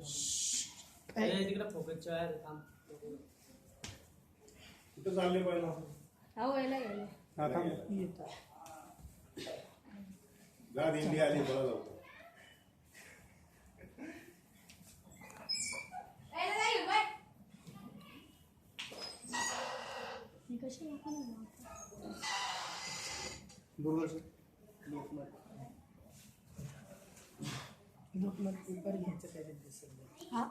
तिकडे फोकसच्या आहे थांब कुठं चालले पाहिजे अहो यायला गेले. हा थांब. जा दिंडी आली बोला लवकर मी कशी दाखवणार मग? दूरदर्शन हा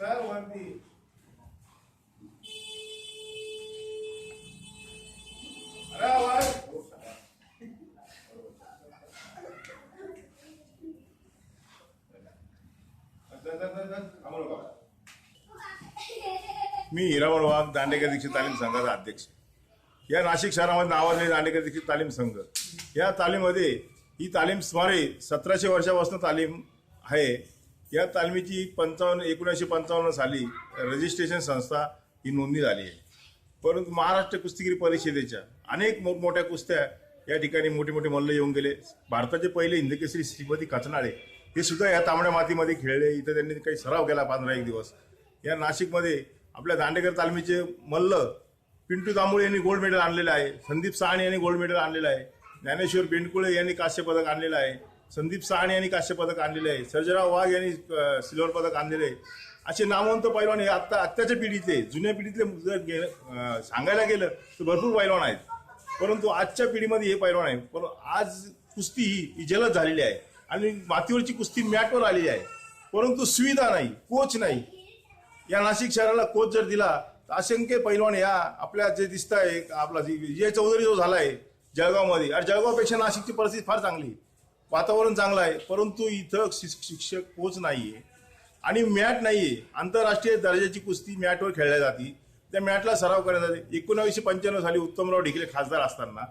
चल मी हिरावळ वाघ दांडेकर दीक्षित तालीम संघाचा अध्यक्ष. या नाशिक शहरामध्ये नावाजलेले दांडेकर दीक्षित तालीम संघ. या तालीममध्ये ही तालीम सुमारे सतराशे वर्षापासून तालीम आहे. या तालमीची पंचावन्न एकोणीसशे पंचावन्न साली रजिस्ट्रेशन संस्था ही नोंदणी झाली आहे. परंतु महाराष्ट्र कुस्तीगिरी परिषदेच्या अनेक मोठमोठ्या कुस्त्या या ठिकाणी मोठे मोठे मल्ल येऊन गेले. भारताचे पहिले हिंदकेसरी श्रीमती काचनाळे हे सुद्धा या तांबड्या मातीमध्ये खेळले. इथं त्यांनी काही सराव केला पंधरा एक दिवस. या नाशिकमध्ये आपल्या दांडेकर तालमीचे मल्ल पिंटू दामोळे यांनी गोल्ड मेडल आणलेलं आहे. संदीप साहणी यांनी गोल्ड मेडल आणलेलं आहे. ज्ञानेश्वर बेंडकुळे यांनी कांस्य पदक आणलेलं आहे. संदीप साहणी यांनी कांस्य पदक आणलेले आहे. सर्जराव वाघ यांनी सिल्वर पदक आणलेले आहे. असे नामवंत पैलवान हे आत्ता आत्ताच्या पिढीतले जुन्या पिढीतले जर सांगायला गेलं तर भरपूर पैलवान आहेत. परंतु आजच्या पिढीमध्ये हे पैलवान आहे पण आज कुस्ती ही ही जलद झालेली आहे. आणि मातीवरची कुस्ती मॅटवर आलेली आहे. परंतु सुविधा नाही कोच नाही. या नाशिक शहराला कोच जर दिला तर असंख्य पैलवान या आपल्या जे दिसत आहे आपला विजय चौधरी जो झाला आहे जळगावमध्ये. आणि जळगावपेक्षा नाशिकची परिस्थिती फार चांगली आहे. वातावरण चांगलं आहे परंतु इथं शिक- शिक्षक कोच आहे आणि मॅट नाही आहे आंतरराष्ट्रीय दर्जाची कुस्ती मॅटवर खेळल्या जाते. त्या मॅटला सराव करण्यात जाते एकोणावीसशे पंच्याण्णव साली उत्तमराव ढिकले खासदार असताना